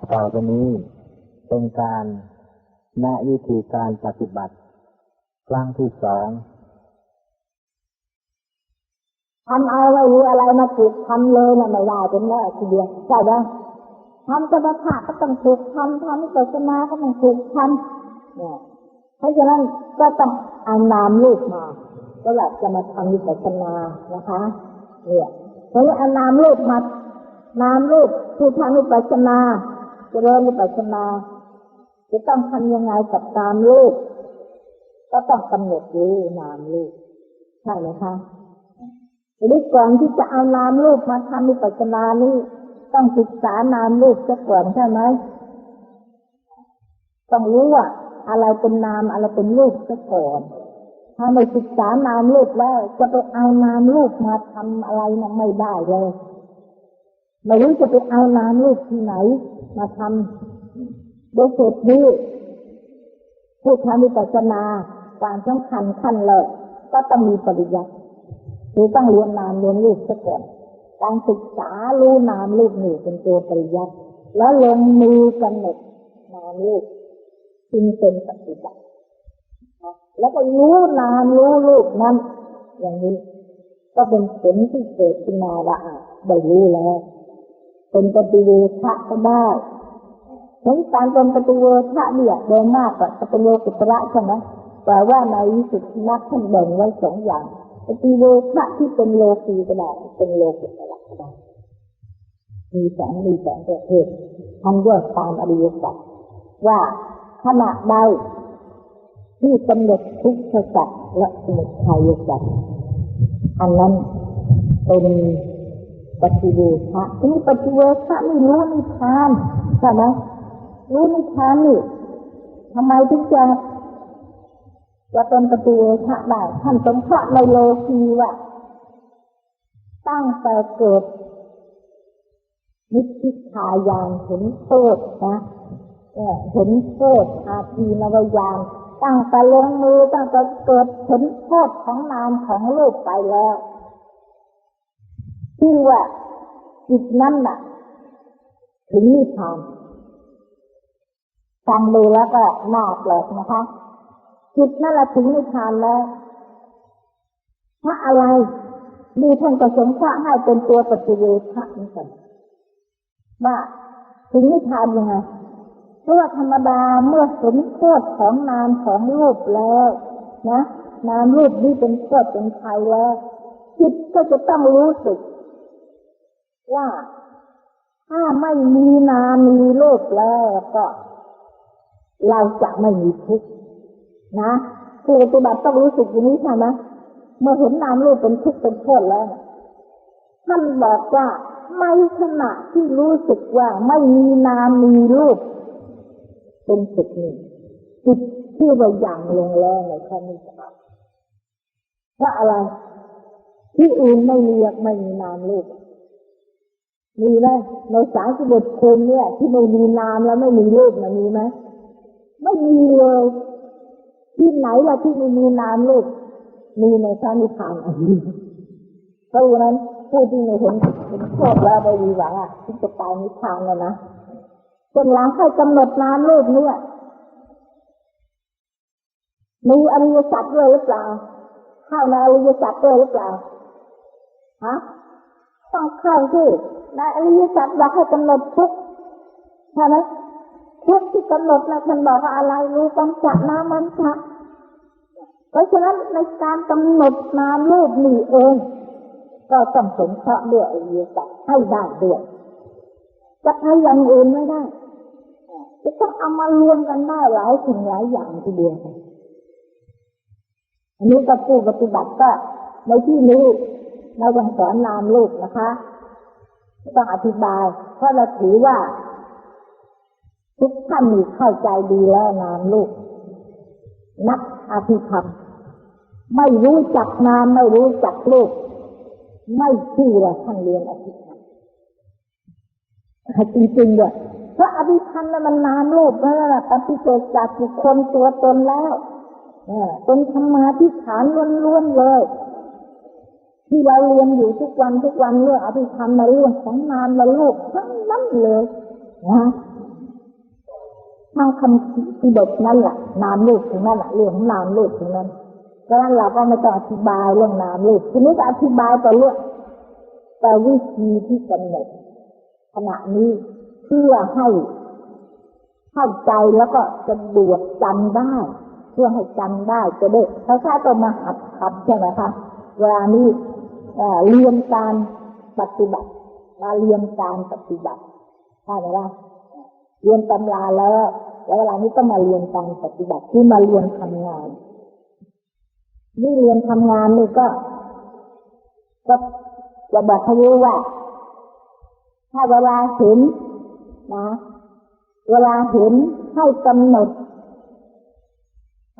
ต่อไปนี้เป็นการแนะวิธีการปฏิบัติครั้งที่สองทำเอาไว้รู้อะไรมาถูกทำเลยนะไม่ได้เป็นแน่ทีเดียวใช่ไหมทำสมถะก็ต้องถูกทำทำวิปัสสนาก็ต้องถูกทำเนี่ยเพราะฉะนั้นก็ต้องเอานามรูปมาก็อยากจะมาทำวิปัสสนานะคะ เนี่ยเพราะฉะนั้นเอานามรูปมานามรูปผู้ทำวิปัสสนา จะเริญวิปัสสนาจะต้องทำยังไงกับนามรูปก็ต้องกำหนดรู้นามรูปใช่ไหมคะทีนี้ก่อนที่จะเอานามรูปมาทำวิปัสสนานี้ต้องศึกษานามรูปซะก่อนใช่ไหมต้องรู้ว่าอะไรเป็นนามอะไรเป็นรูปซะก่อนถ้าไม่ศึกษานามรูปแล้วจะไปเอานามรูปมาทำอะไรนะไม่ได้เลย ไม่รู้จะไปเอานามรูปที่ไหน มาทำโดยสุดนี้ผู้ทำวิปัสสนาความสำคัญขั้นแรกก็ต้องมีปริยัติคือต้องเรียนนามเรียนรูปซะก่อนการศึกษารู้นามรูปนี่เป็นตัวปริยัติแล้วลงมือกำหนดนามรูปจึงเป็นปฏิบัติแล้วก็รู้นามรู้รูปนั้น อย่างนี้ ก็เป็นผลที่เกิดขึ้นมาละอะได้รู้แล้ว เป็นปฏิเวทะก็ได้ผลการเป็นปฏิเวทะเนี่ยโดยมากก็จะเป็นโลกุตระใช่ไหมแต่ว่าในวิสุทธินักท่านแบ่งไว้สองอย่างปฏิเวทะที่เป็นโลกีก็ได้เป็นโลกุตระก็ได้มีสองมีสองประเภททำด้วยตามอริยสัจว่าขณะใดที่กำหนดทุกขสัจและสมุทัยสัจอันนั้นเป็น ปฏิเวทะทีนี้ปฏิเวทะไม่รู้นิพพานใช่ไหมรู้นิพพานนี่ทำไมถึงจะจะเป็นปฏิเวทะได้ท่านสงเคราะห์ในโลกีว่าตั้งแต่เกิดนิพพิทายานเห็นโทษนะเนี่ยเห็นโทษอาทีนวายานตั้งแต่ลงมือตั้งแต่เกิดเห็นโทษของนามของรูปไปแล้ว ที่ว่าจิตนั้นน่ะ ถึงนิพพานฟังดูแล้วก็น่าแปลกนะคะ จิตนั่นแหละถึงนิพพานแล้วเพราะอะไรดีท่านก็สงเคราะห์ให้เป็นตัวปฏิเวทะนี่กันว่าถึงนิพพานยังไงเพราะว่าธรรมดาเมื่อเห็นโทษของนามของรูปแล้ว นะนามรูปนี้เป็นโทษเป็นภัยแล้วจิตก็จะต้องรู้สึก ว่า ถ้าไม่มีนามมีรูปแล้วก็ เราจะไม่มีทุกข์นะผู้ปฏิบัติต้องรู้สึกอย่างนี้ใช่ไหมเมื่อเห็นนามรูปเป็นทุกข์เป็นโทษแล้วท่านบอกว่าในขณะที่รู้สึกว่าไม่มีนามมีรูป เป็นสุดนี้จิตที่ว่าอย่างลงแล้วในข้อนี้เพราะอะไร ที่อื่นไม่เรียกไม่มีนามรูป มีไหมในสามสิบเอ็ดคนเนี่ย ที่ไม่มีนามแล้วไม่มีรูปนะมีไหมไม่มีเลยที่ไหนล่ะที่ไม่มีนามรูปมีในพระนิพพานอันนี้เพราะฉะนั้นผู้ที่ไม่เห็นเห็นโทษแล้วไปดีหวังอะที่จะตายนิพพานเลยนะจนหลังให้กำหนดนามรูปเนี่ยมีอริยสัจด้วยหรือเปล่าเข้าในอริยสัจด้วยหรือเปล่าฮะต้องเข้าที่ ในอริยสัจบอกให้กำหนดทุกใช่ไหมทุกที่กำหนดนะท่านบอกว่าอะไรรู้ปัญจนามันจะเพราะฉะนั้นในการกำหนดนามรูปนี่เอง ก็ต้องสงเคราะห์ด้วยอริยสัจให้ได้ด้วยจะใช้อย่างอื่นไม่ได้จะต้องเอามารวมกันได้หลายสิ่งหลายอย่างทีเดียวอันนี้ก็ผู้ปฏิบัติก็ในที่นี้เราต้องสอนนามรูปนะคะ ต้องอธิบาย เพราะเราถือว่า ทุกท่านมีเข้าใจดีแล้วนามรูปนักอภิธรรม ไม่รู้จักนามไม่รู้จักรูปไม่ชื่อว่าท่านเรียนอภิธรรมจริงๆด้วยเพราะอภิธรรมนั้นมันนามรูปนั่นแหละปฏิเสธจากบุคคลตัวตนแล้วเป็นธรรมาทิฏฐานล้วนๆเลย ที่เราเรียนอยู่ทุกวันทุกวันเรื่องอภิธรรมในเรื่องของนามและรูปทั้งนั้นเลยนะทั้งคำที่บทนั่นแหละนามรูปถึงนั่นแหละเรื่องของนามรูปถึงนั้นดังนั้นเราก็ไม่ต้องอธิบายเรื่องนามรูปทีนี้ก็อธิบายแต่เรื่องแต่วิธีที่กำหนดขณะนี้เพื่อให้เข้าใจแล้วก็จะดวกจำได้ เพื่อให้จำได้จะได้เขาถ้าต้องมาหัดขับใช่ไหมคะเวลานี้ เรียนการปฏิบัติ มาเรียนการปฏิบัติใช่ไหมล่ะเรียนตำราแล้ว แล้วเวลานี้ก็มาเรียนการปฏิบัติที่มาเรียนทำงาน นี่เรียนทำงานนี่ก็ ก็จะบอกเขารู้ว่า ถ้าเวลาเห็นนะเวลาเห็นให้กำหนด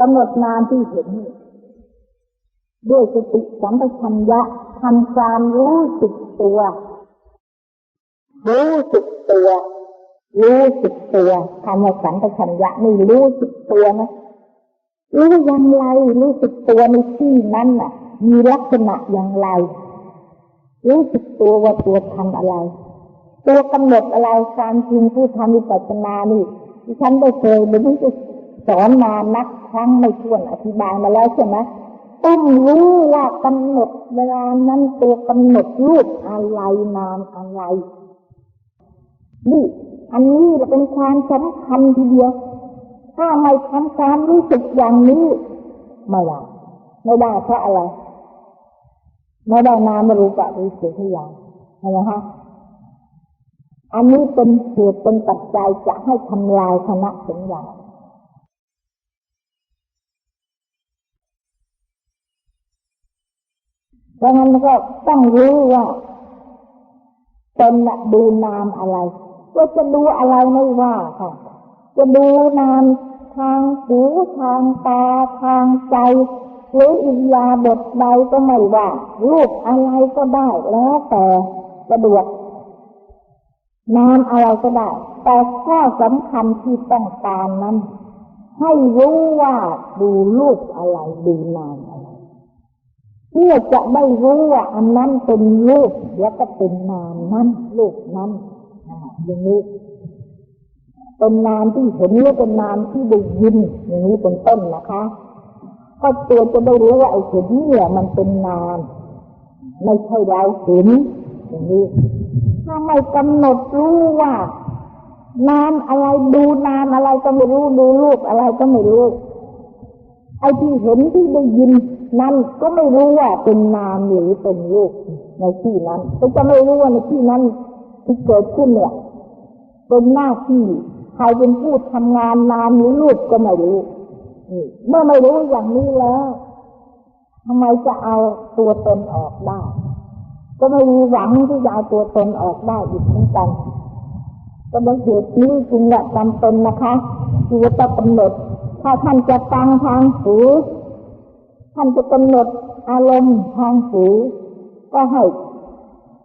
กำหนดนามที่เห็นด้วยสติสัมปชัญญะ ทำความรู้สึกตัว รู้สึกตัว รู้สึกตัวคำว่าสัมปชัญญะนี่รู้สึกตัวนะรู้อย่างไร รู้สึกตัวในที่นั้นน่ะ มีลักษณะอย่างไร รู้สึกตัวว่าตัวทำอะไร ตัวกำหนดอะไรการจริงผู้ทำวิปัสสนานี่ดิฉันได้เคยไม่รู้สอนมานักครั้งไม่ถ้วนอธิบายมาแล้วใช่ไหม ต้องรู้ว่ากำหนดเวลานั้นตัวกำหนดรูปอะไรนามอะไรนี่อันนี้เป็นความสำคัญทีเดียว ถ้าไม่ทำความรู้สึกอย่างนี้ไม่ได้ไม่ได้เพราะอะไรไม่ได้นามรูปะรู้สึกทุกอย่างใช่ไหมคะอันนี้เป็นเหตุเป็นปัจจัยจะให้ทำลายคณะสัญญา ดังนั้นก็ต้องรู้ว่าตนน่ะดูนามอะไรว่าจะดูอะไรไม่ว่าค่ะ จะดูนามทางหูทางตาทางใจหรืออิรยาบถใดก็ไม่ว่ารูปอะไรก็ได้แล้วแต่สะดวกนามอะไรก็ได้ แต่ข้อสำคัญที่ต้องการนั้น ให้รู้ว่าดูรูปอะไรดูนามอะ เพื่อจะได้รู้ว่าอันนั้นเป็นรูปแล้วก็เป็นนามนั้นรูปนั้นอ่าอย่างนี้เป็นนามที่เห็นหรือเป็นนามที่ได้ยินอย่างนี้เป็นต้นนะคะก็ตัวจะได้รู้ว่าไอ้เห็นเนี่ยมันเป็นนามไม่ใช่เราเห็นอย่างนี้ถ้าไม่กำหนดรู้ว่านามอะไรดูนามอะไรก็ไม่รู้ดูรูปอะไรก็ไม่รู้ไอ้ที่เห็นที่ได้ยิน นั่นก็ไม่รู้ว่าเป็นนามหรือเป็นรูปในที่นั้นก็จะไม่รู้ว่าในที่นั้นที่เกิดขึ้นเนี่ยเป็นหน้าที่ใครเป็นผู้ทำงานนามหรือรูปก็ไม่รู้เมื่อไม่รู้อย่างนี้แล้วทำไมจะเอาตัวตนออกได้ ก็ไม่มีหวังที่จะเอาตัวตนออกได้อีกเหมือนกันก็เป็นเหตุนี้จริงแหละจำเป็นนะคะที่จะต้องกำหนดถ้าท่านจะฟังทางหู ท่านจะกำหนดอารมณ์ทางหูก็ให้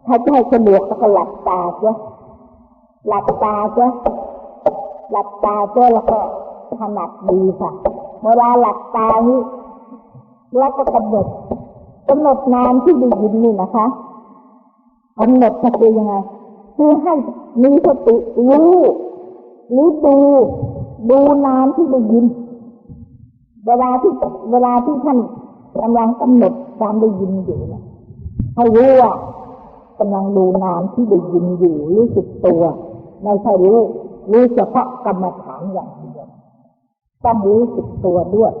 ถ้าจะให้สะดวกก็หลับตาเจ้ะหลับตาเจ้ะหลับตาเจ้ะแล้วก็ถนัดดีค่ะเวลาหลับตานี้แล้วก็กำหนดกำหนดนานที่ได้ยินนี่นะคะกำหนดจะเป็นยังไงคือให้มีสติรู้รือดูดูนานที่ได้ยิน เวลาที่เวลาที่ท่าน กำลังกำหนดการได้ยินอยู่นี่ยให้รู้ว่ากำลังดูนานที่ได้ยินอยู่รู้สึกตัวไม่ใช่รู้รู้เฉพาะกรรมฐานอย่างเดียวต้องรู้สึกตัวด้วย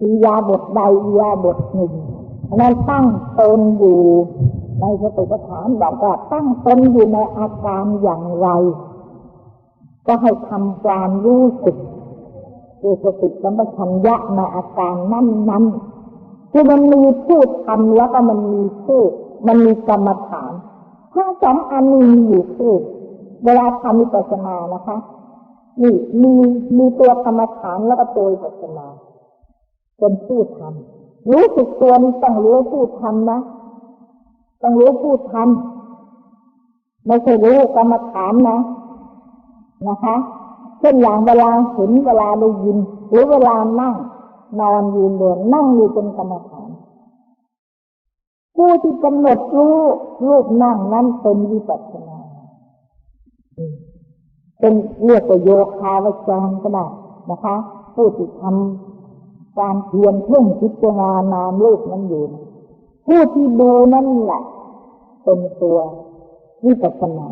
อิริยาบทใดอิริยาบทหนึ่งนั้นตั้งตนอยู่ในสติปัฏฐานบอกว่าตั้งตนอยู่ในอาการอย่างไร ก็ให้ทำความรู้สึกด้วยสติสัมปชัญญะในอาการนั้นนั้นๆ คือมันมีผู้ทำแล้วก็มันมีผู้มันมีกรรมฐานทั้งสองอันนี้มีอยู่คู่เวลาทำวิปัสสนานะคะนี่มีมีตัวกรรมฐานแล้วก็ตัวปัสสนาเป็นผู้ทำรู้สึกตัวนี่ต้องรู้ผู้ทำนะต้องรู้ผู้ทำไม่ใช่รู้กรรมฐานนะนะคะเช่นอย่างเวลาเห็นเวลาได้ยินหรือเวลานั่ง นอนยืนเดินนั่งอยู่เป็นกรรมฐานผู้ที่กำหนดรู้รูปนั่งนั้นเป็นวิปัสสนาเป็นเรียกว่าโยคาวจรก็ได้นะคะผู้ที่ทำการเพียรเพ่งพิจารณานามรูปนั้นอยู่ ผู้ที่ดูนั่นแหละเป็นตัววิปัสสนา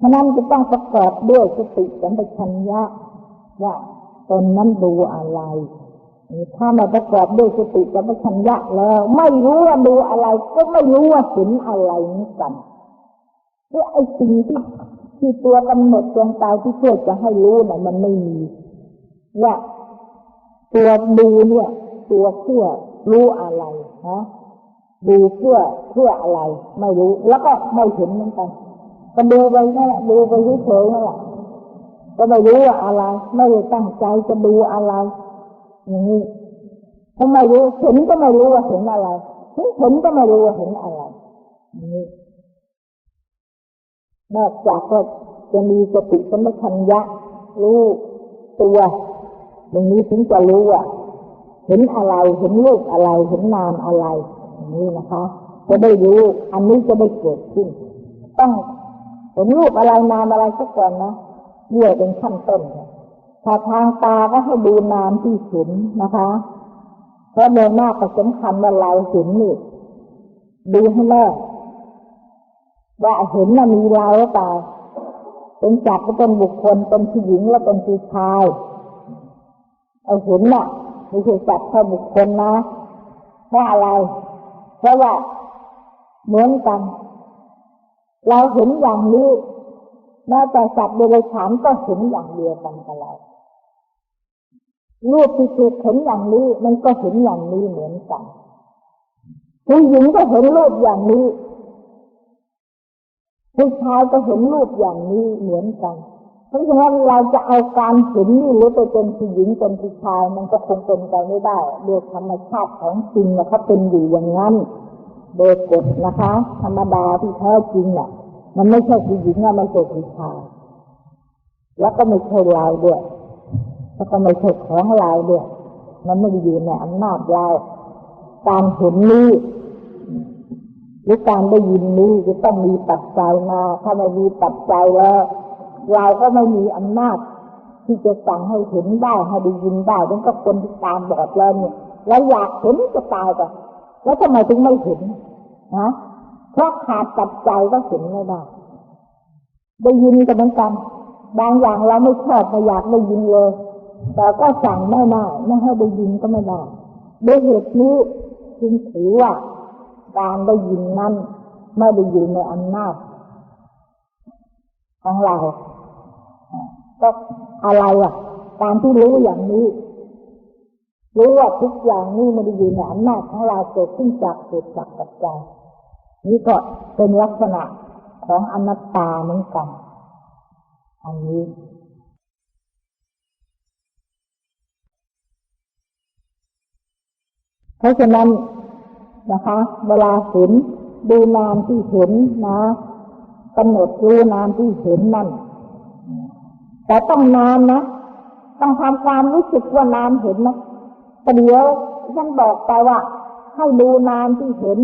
ฉะนั้นจะต้องประกอบด้วยสติสัมปชัญญะว่าตนนั้นดูอะไร ถ้าไม่ประกอบด้วยสติสัมปชัญญะแล้ว ไม่รู้ว่าดูอะไร ก็ไม่รู้ว่าเห็นอะไรนี่กันเพราะไอ้สิ่งที่ที่ตัวกำหนดดวงตาที่เพื่อจะให้รู้น่ะ มันไม่มีว่าตัวดูเนี่ย ตัวเพื่อรู้อะไรนะดูเพื่อเพื่ออะไร ไม่รู้ แล้วก็ไม่เห็นเหมือนกันก็ดูไปนั่นแหละดูไปเฉยๆนั่นแหละก็ไม่รู้ว่าอะไร ไม่ได้ตั้งใจจะดูอะไร อย่างนี้ถ้าไม่รู้เห็นก็ไม่รู้ว่าเห็นอะไรเห็นก็ไม่รู้ว่าเห็นอะไรนี้นอกจากก็จะมีสติสัมปชัญญะรู้ตัวตรงนี้ถึงจะรู้ว่าเห็นอะไรเห็นรูปอะไรเห็นนามอะไรอย่างนี้นะคะ จะได้รู้อันนี้จะได้เกิดขึ้น ต้องเห็นรูปอะไรนามอะไรสักก่อนนะเยื่อเป็นขั้นต้นเนี่ย ถ้าทางตาก็ให้ดูนามที่เห็นนะคะเพราะโดยมากก็สำคัญว่าเราเห็นนี่ดูให้แน่ว่าเห็นน่ะมีเราหรือเปล่าเป็นจักรก็เป็นบุคคลเป็นผู้หญิงแล้วเป็นผู้ชายไอ้เห็นน่ะไม่ใช่จักรแค่บุคคลนะเพราะอะไร เพราะว่าเหมือนกัน เราเห็นอย่างนี้แม้แต่สัตว์เดรัจฉานก็เห็นอย่างเดียวกันกับเรา รูปที่ถูกเห็นอย่างนี้ มันก็เห็นอย่างนี้เหมือนกันผู้หญิงก็เห็นรูปอย่างนี้ผู้ชายก็เห็นรูปอย่างนี้เหมือนกัน เพราะฉะนั้นเราจะเอาการเห็นนี่หรือไปเป็นผู้หญิงเป็นผู้ชายมันก็คงเป็นไปไม่ได้โดยธรรมชาติของจริงนะเขาเป็นอยู่อย่างนั้นโดยกฎนะคะ ธรรมดาที่แท้จริงเนี่ยมันไม่ใช่ผู้หญิงอะมันเป็นผู้ชายแล้วก็ไม่ใช่เราด้วย แล้วก็ไม่ใช่ของเราด้วยมันไม่ได้อยู่ในอำนาจเราการเห็นนี้หรือการได้ยินนี้จะต้องมีปัจจัยมาถ้าไม่มีปัจจัยแล้ว เราก็ไม่มีอำนาจ ที่จะสั่งให้เห็นได้ให้ได้ยินได้ดังก็คนที่ตามบอดแล้วเนี่ยแล้วอยากเห็นจะตายกันแล้วทำไมถึงไม่เห็นนะเพราะขาดปัจจัยก็เห็นไม่ได้ได้ยินก็เหมือนกันบางอย่างเราไม่ชอบไม่อยากได้ยินเลย แต่ก็สั่งไม่ได้ไม่ให้ได้ยินก็ไม่ได้ด้วยเหตุนี้จึงถือว่า การได้ยินนั้นไม่ได้อยู่ในอำนาจของเราก็อะไรอะการที่รู้อย่างนี้ รู้ว่าทุกอย่างนี้ไม่ได้อยู่ในอำนาจของเราเกิดขึ้นจากเหตุจากปัจจัยนี่ก็เป็นลักษณะของอนัตตาเหมือนกัน อันนี้ เพราะฉะนั้นนะคะ เวลาเห็นดูนามที่เห็นนะกำหนดรู้นามที่เห็นนั่น แต่ต้องนานนะ ต้องทำความรู้สึกว่านามเห็นนะแต่เดี๋ยวฉันบอกไปว่า ให้ดูนามที่เห็น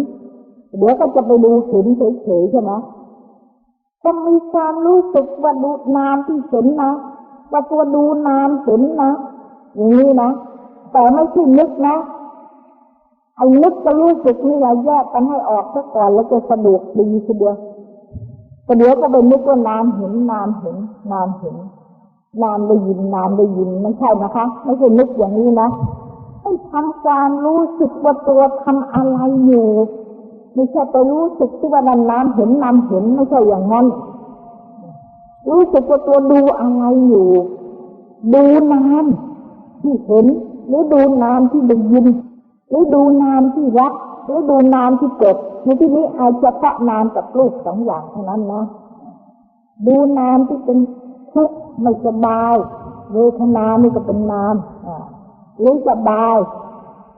เดี๋ยวก็จะไปดูเห็นเฉยๆใช่ไหมต้องมีความรู้สึกว่าดูนามที่เห็นนะว่าตัวดูนามเห็นนะอย่างนี้นะแต่ไม่ใช่นึกนะ ไอ้นึกจะรู้สึกนี่เราแยกกันให้ออกซะก่อนแล้วจะสะดวกดีทีเดียวแต่เดี๋ยวก็ไปนึกว่านามเห็นนามเห็นนามเห็นนามได้ยินนามได้ยินไม่ใช่นะคะ ไม่ใช่นึกอย่างนี้นะให้ทำความรู้สึกว่าตัวทำอะไรอยู่ไม่ใช่ไปรู้สึกที่ว่านามเห็นนามเห็นไม่ใช่อย่างนั้น รู้สึกว่าตัวดูอะไรอยู่ ดูนามที่เห็นหรือดูนามที่ได้ยิน หรือดูนามที่รักหรือดูนามที่เกิดในที่นี้เอาเฉพาะนามกับรูปสองอย่างเท่านั้นนะดูนามที่เป็นทุกข์ไม่สบายเวทนานี่ก็เป็นนามอ่าหรือสบาย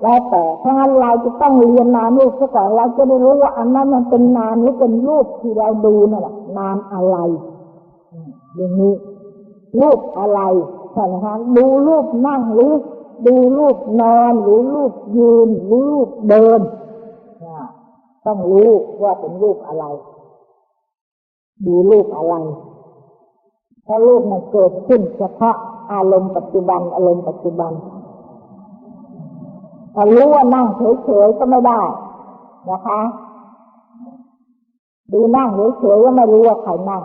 แล้วแต่ถ้างั้นเราจะต้องเรียนนามรูปซะก่อนเราจะได้รู้ว่าอันนั้นมันเป็นนามหรือเป็นรูปที่เราดูนั่นแหละนามอะไรอืมอย่างนี้รูปอะไรใช่ไหมคะดูรูปนั่งหรือ ดูรูปนอนหรือรูปยืนหรือรูปเดินต้องรู้ว่าเป็นรูปอะไร ดูรูปอะไรเพราะรูปมันเกิดขึ้นเฉพาะอารมณ์ปัจจุบันอารมณ์ปัจจุบันถ้ารู้ว่านั่งเฉยๆก็ไม่ได้นะคะ ดูนั่งเฉยๆก็ไม่รู้ว่าใครนั่ง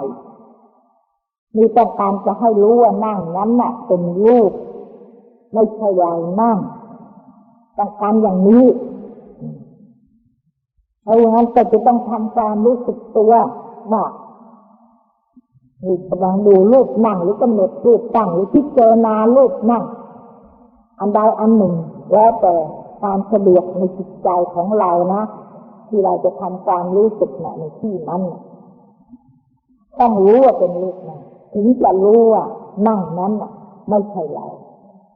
มีต้องการจะให้รู้ว่านั่งนั้นน่ะ เป็นรูป ไม่ใช่เรานั่งต้องการอย่างนี้เพราะงนั้นก็จะต้องทำความรู้สึกตัวว่านี่กำลังดูรูปนั่งหรือกำหนดรูปตั้งหรือพิจารณารูปนั่ง อันใดอันหนึ่ง แล้วแต่ความสะดวกในจิตใจของเรานะ ที่เราจะทำความรู้สึกนะในที่นั้นนะต้องรู้ว่าเป็นรูปนั่งถึงจะรู้ว่านั่งนั้นนะไม่ใช่เรา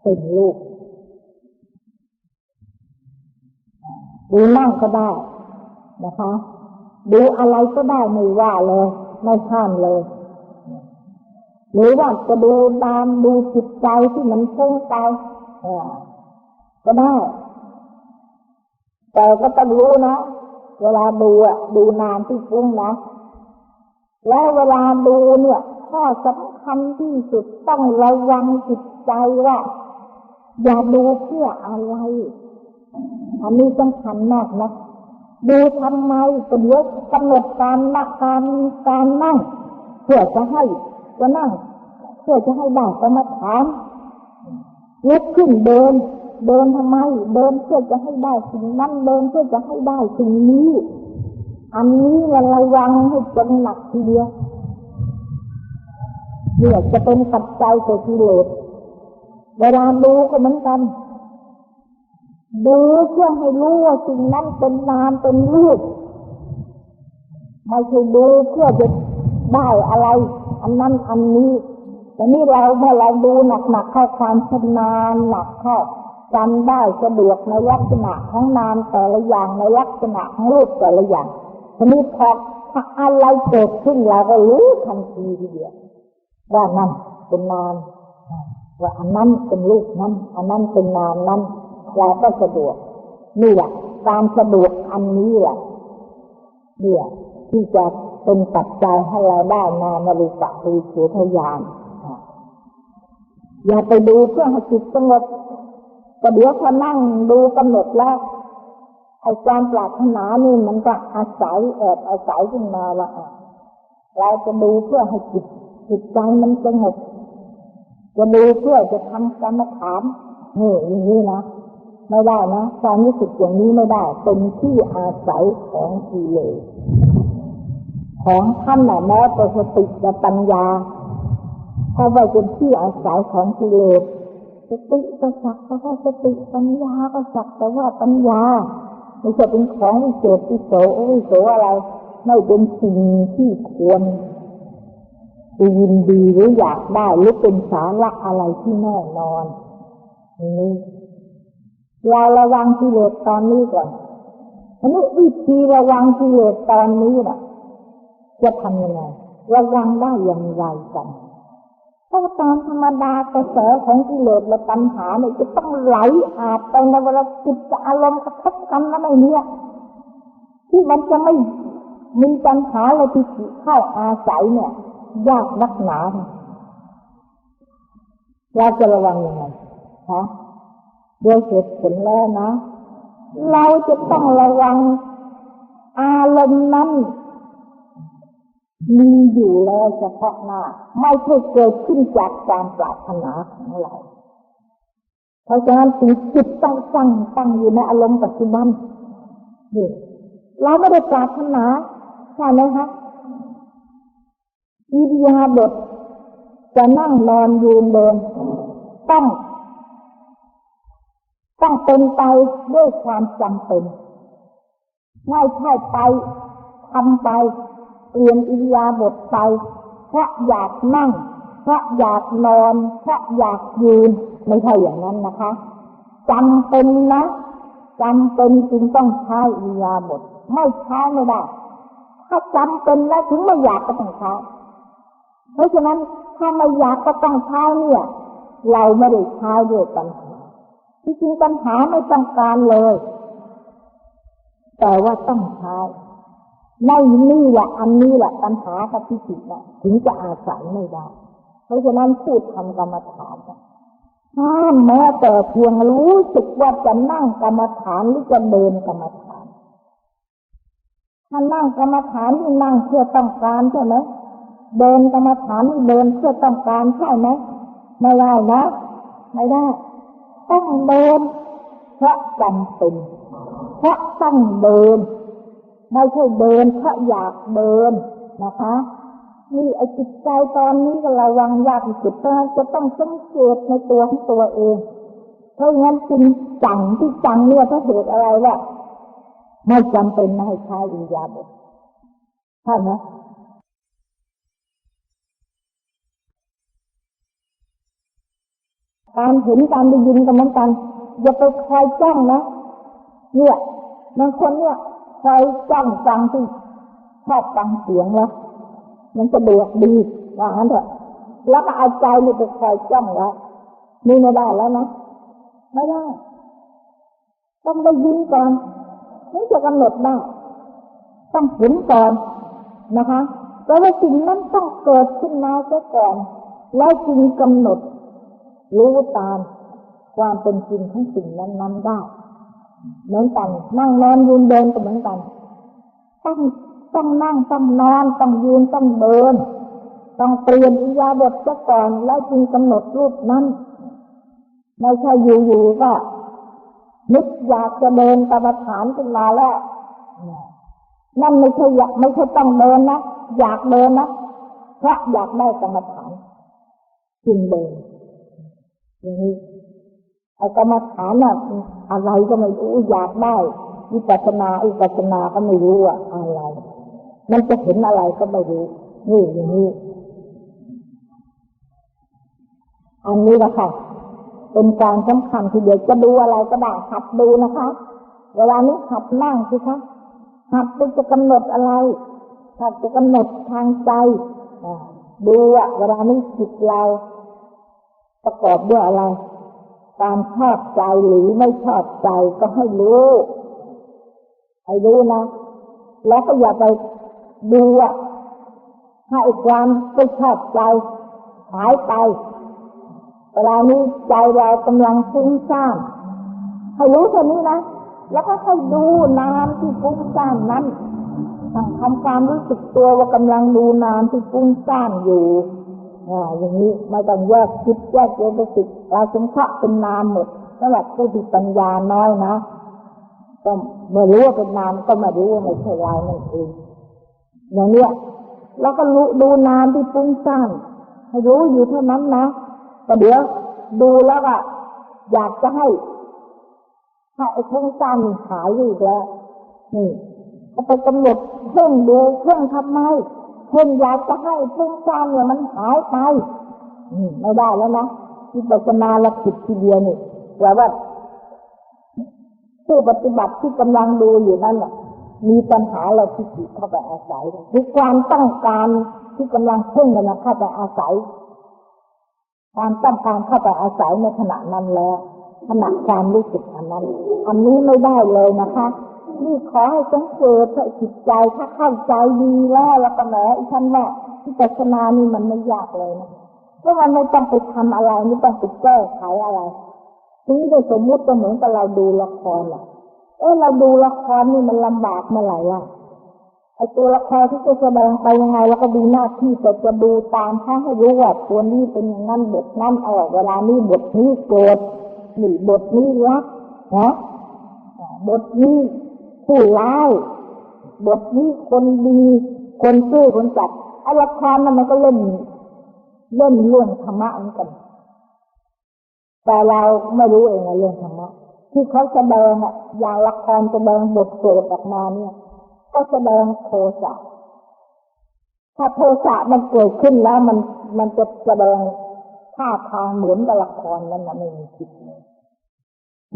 เป็นรูปดูนั่งก็ได้นะคะ ดูอะไรก็ได้ไม่ว่าเลย ไม่ห้ามเลย หรือว่าจะดูตามดูจิตใจที่มันฟุ้งไปอ่ก็ได้ แต่ก็ต้องรู้นะ เวลาดูอะ ดูนานที่ฟุ้งนะแล้วเวลาดูเนี่ย ข้อสำคัญที่สุดต้องระวังจิตใจว่า อย่าดูเพื่ออะไร อันนี้สำคัญมากนะดูทำไมก็เดี๋ยวกำหนดการนักการการนั่ง เพื่อจะให้จะนั่ง เพื่อจะให้ได้กรรมฐานลุกขึ้นเดิน เดินทำไม เดินเพื่อจะให้ได้สิ่งนั้นเดินเพื่อจะให้ได้สิ่งนี้ อันนี้เราระวังให้จนหนักทีเดียวเนี่ยจะเป็นปัจจัยต่อกิเลส เวลาดูก็เหมือนกันดูเพื่อให้รู้ว่าสิ่งนั้นเป็นนามเป็นรูปไม่ใช่ดูเพื่อจะได้อะไร อันนั้นอันนี้แต่นี่เราเมื่อเราดูหนักๆเข้าความชำนาญหนักเข้าจำได้สะดวกในลักษณะของนามแต่ละอย่างในลักษณะของรูปแต่ละอย่างทีนี้พอถ้าอะไรเกิดขึ้นเราก็รู้ทันทีทีเดียวว่านั่นเป็นนาม ว่าอันนั้นเป็นรูปนั้นอันนั้นเป็นนามนั้นเราก็สะดวกนี่แหละการสะดวกอันนี้แหละเนี่ยที่จะเป็นปัจจัยให้เราได้นามรูปะรูปทยานอย่าไปดูเพื่อให้จิตสงบแต่เดี๋ยวพอนั่งดูกำหนดแล้วไอ้ความปรารถนานี่มันก็อาศัยแอบอาศัยขึ้นมาว่าอะเราจะดูเพื่อให้จิตจิตใจมันสงบ จะดูเพื่อจะทำกรรมฐานนี่อย่างนี้นะไม่ได้นะความรู้สึกอย่างนี้ไม่ได้เป็นที่อาศัยของกิเลสของท่านน่ะแม้แต่สติและปัญญาถ้าว่าเป็นที่อาศัยของกิเลสสติก็สักแต่ว่าสติปัญญาก็สักแต่ว่าปัญญาไม่ใช่เป็นของวิเศษวิโสวิโสอะไรไม่เป็นสิ่งที่ควร ยินดีหรืออยากได้หรือเป็นสาระอะไรที่แน่นอนนี่เราระวังกิเลสตอนนี้ก่อนอันนี้วิธีระวังกิเลสตอนนี้น่ะ จะทำยังไงระวังได้อย่างไรกันเพราะตามธรรมดากระแสของกิเลสและปัญหาเนี่ยจะต้องไหลอาบไปในเวลาจิตกับอารมณ์กระทบกันแล้วไม่เนี่ยที่มันจะไม่มีปัญหาอะไรที่เข้าอาศัยเนี่ย ยากนักหนาเราจะระวังยังไงฮะโดยเหตุผลแล้วนะ เราจะต้องระวัง อารมณ์นั้นมีอยู่แล้วเฉพาะหน้า ไม่ใช่เกิดขึ้นจากการปรารถนาของเรา เพราะฉะนั้นจิตต้องตั้งตั้งอยู่ในอารมณ์ปัจจุบันนี่เราไม่ได้ปรารถนาใช่ไหมคะ อิริยาบถจะนั่งนอนยืนเดินต้อง ต้องเป็นไปด้วยความจำเป็นไม่ใช่ไปทำไปเปลี่ยนอิริยาบถไป เพราะอยากนั่ง เพราะอยากนอน เพราะอยากยืน ไม่ใช่อย่างนั้นนะคะจำเป็นนะจำเป็นจึงต้องใช้อิริยาบถไม่ใช้ไม่ได้ ถ้าจำเป็นแล้วถึงไม่อยากก็ต้องใช้ เพราะฉะนั้นถ้าไม่อยากก็ต้องใช้เนี่ย เราไม่ได้ใช้ด้วยปัญหาที่จริงปัญหาไม่ต้องการเลย แต่ว่าต้องใช้ในนี่แหละอันนี้แหละปัญหากับพิจิตรนะถึงจะอาศัยไม่ได้ เพราะฉะนั้นพูดทำกรรมฐานห้ามแม้แต่เพียงรู้สึกว่าจะนั่งกรรมฐานหรือจะเดินกรรมฐานถ้านั่งกรรมฐานที่นั่งเพื่อต้องการใช่ไหม เดินกรรมฐานนี่เดินเพื่อต้องการใช่ไหมไม่ได้นะไม่ได้ ต้องเดินเพราะจำเป็นเพราะต้องเดินไม่ใช่เดินเพราะอยากเดินนะคะนี่ไอ้จิตใจตอนนี้ก็ระวังยากสุดเพราะจะต้องสังเกตในตัวของตัวเองเพราะงั้นจึงจังที่จังเนี่ยเพราะเหตุอะไรวะไม่จำเป็นไม่ให้ใช้วิญญาณใช่ไหม การเห็นการได้ยินกันเหมือนกัน อย่าไปคอยจ้องนะเนี่ยบางคนเนี่ยคอยจ้องฟังที่ชอบฟังเสียงแล้วมันสะดวกดีว่างั้นเถอะแล้วก็เอาใจนี่ไปคอยจ้องไว้นี่ไม่ได้แล้วนะไม่ได้ต้องได้ยินก่อนถึงจะกำหนดได้ต้องเห็นก่อนนะคะแต่ว่าสิ่งนั้นต้องเกิดขึ้นมาซะก่อน แล้วจึงกำหนด รู้ตามความเป็นจริงของสิ่งนั้นๆได้เหมือนกัน นั่งนอนยืนเดินก็เหมือนกัน ต้องต้องนั่งต้องนอนต้องยืนต้องเดิน ต้องเปลี่ยนอิยาบถซะก่อนแล้วจึงกำหนดรูปนั้นไม่ใช่อยู่ๆก็นึกอยากจะเดินกรรมฐานขึ้นมาแล้วนั่นไม่ใช่อยากไม่ใช่ต้องเดินนะอยากเดินนะเพราะอยากได้กรรมฐานจึงเดิน อย่างนี้ไอ้กรรมฐานน่ะอะไรก็ไม่รู้อยากได้วิปัสนาอุปัสนาก็ไม่รู้อะอะไร มันจะเห็นอะไรก็ไม่รู้นี่อย่างนี้อันนี้ละค่ะ เป็นการสำคัญทีเดียวจะดูอะไรก็ได้หัดดูนะคะ เวลานี้หัดนั่งสิคะหัดดูจะกำหนดอะไรหัดจะกำหนดทางใจดูอะเวลานี้จิตเรา ประกอบด้วยอะไร การชอบใจหรือไม่ชอบใจก็ให้รู้ให้รู้นะ แล้วก็อย่าไปดูอะให้ความไม่ชอบใจหายไปเวลานี้ใจเรากำลังฟุ้งซ่านให้รู้เท่านี้นะ แล้วก็ให้ดูน้ำที่ฟุ้งซ่านนั้นทำความรู้สึกตัวว่ากำลังดูน้ำที่ฟุ้งซ่านอยู่ ออย่างนี้ไม่ต้องแยกคิดแยกเจตสิกเราสงเคราะห์เป็นนามหมดสำหรับผู้ที่ปัญญาน้อยนะก็เมื่อรู้ว่าเป็นนามก็ไมารู้ว่าไม่ใช่เรานั่นเองอย่างเนี้ยแล้วก็รู้ดูนามที่ฟุ้งซ่านให้รู้อยู่เท่านั้นนะแต่เดี๋ยวดูแล้วก็อยากจะให้ให้ไอ้ฟุ้งซ่านหายอีกแล้วนี่ก็ไปกำหนดเพ่งดูเพ่งทำไม เพ่งอยากจะให้ฟุ้งซ่านเนี่ยมันหายไปไม่ได้แล้วนะที่ปัสนาละผิดทีเดียวนี่แปลว่าผู้ปฏิบัติที่กำลังดูอยู่นั่นน่ะ มีปัญหาเราที่จิตเข้าไปอาศัยคือความต้องการที่กำลังเพ่งกันเข้าไปอาศัย ความต้องการเข้าไปอาศัยในขณะนั้นแล้วขณะความรู้สึกอันนั้น อันนี้ไม่ได้เลยนะคะ นี่ขอให้สังเกตให้จิตใจถ้าเข้าใจดีแล้วแล้วก็แหมอีฉันว่าที่ปัสนานี่มันไม่ยากเลยนะเพราะมันไม่ต้องไปทำอะไรไม่ต้องไปแก้ไขอะไรทีนี้สมมุติก็เหมือนกับเราดูละครอะเออเราดูละครนี่มันลำบากเมื่อไหร่ล่ะไอตัวละครที่จะแสดงไปยังไง แล้วก็ดูหน้าที่แต่จะดูตามถ้าให้รู้ว่าตัวนี้เป็นอย่างนั้นบทนั้นออกเวลานี้บทนี้โกรธนี่บทนี้รักนะบทนี้ ผู้ร้ายบทนี้คนดีคนซื่อคนจัดอละครนั้นมันก็เล่นเล่นเรื่องธรรมะเหมือนกัน แต่เราไม่รู้เองนะเรื่องธรรมะที่เขาแสดงอะอย่างละครแสดงบทโกรธออกมาเนี่ย ก็แสดงโทสะถ้าโทสะมันเกิดขึ้นแล้วมันมันจะแสดงท่าทางเหมือนกับละครนั้นนะไม่มีจิตเลย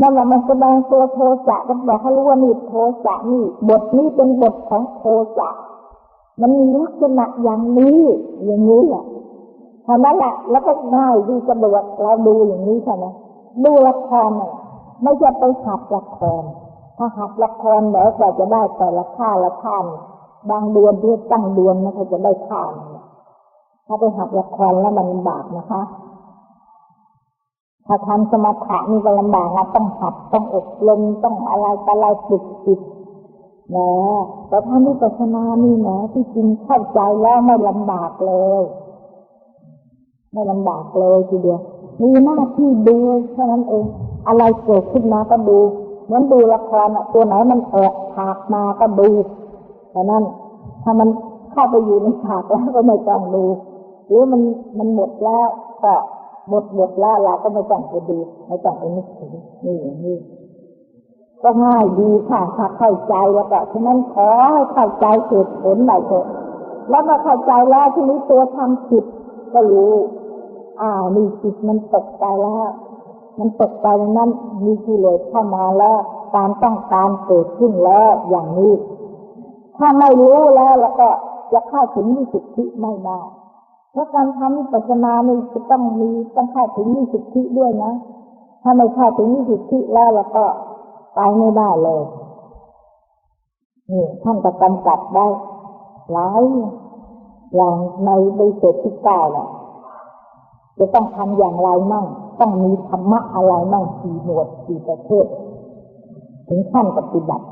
นั่นแหละมันแสดงตัวโทสะก็บอกให้รู้ว่านี่โทสะนี่ บทนี้เป็นบทของโทสะมันมีลักษณะอย่างนี้อย่างนี้แหละเท่านั้นแหละแล้วก็ง่ายดีสะดวกเราดูอย่างนี้ใช่ไหมดูละครเนี่ยไม่ใช่ไปหัดละครถ้าหัดละครแล้วก็จะได้แต่ละค่าละค่านบางเดือนที่ตั้งเดือนนะเขาจะได้ค่านถ้าไปหัดละครแล้วมันบากนะคะ ถ้าทำสมถะนี่ก็ลำบากนะต้องหัดต้องอบรมต้องอะไรต่อะไรฝึกจิตนะแต่ถ้านิพพานานี่นะที่จริงเข้าใจแล้วไม่ลำบากเลยไม่ลำบากเลยทีเดียวมีหน้าที่ดูแค่นั้นเอง อะไรเกิดขึ้นมาก็ดูเหมือนดูละครอะตัวไหนมันแอบฉากมาก็ดูแต่นั้นถ้ามันเข้าไปอยู่ในฉากแล้วก็ไม่ต้องดูหรือมันมันหมดแล้วก็ หมดหมดล้วเราก็ไม่ต้องไปดูไม่ต้องไปนึกถึงนี่อย่างนี้ก็ง่ายดีค่ะถ้าเข้าใจแล้วก็ฉะนั้นขอให้เข้าใจเหตุผลหน่อยเถอะแล้วมาเข้าใจแล้วทีนี้ตัวทำผิดก็รู้อ้าวนี่จิตมันตกใจแล้ว มันตกใจในนั้นมีกิเลสเข้ามาแล้วการต้องการเกิดขึ้นแล้วอย่างนี้ ถ้าไม่รู้แล้วแล้วก็จะเข้าถึงวิสุทธิไม่ได้ เพราะการทำวิปัสสนานี่จะต้องมีต้องเข้าถึงวิสุทธิด้วยนะ ถ้าไม่เข้าถึงวิสุทธิแล้วแล้วก็ไปไม่ได้เลยนี่ท่านก็กำกับได้หลายอย่างในใบเสร็จที่เก้าแหละจะต้องทำอย่างไรมั่ง ต้องมีธรรมะอะไรมั่งกี่หมวดกี่ประเภทถึงขั้นปฏิบัติ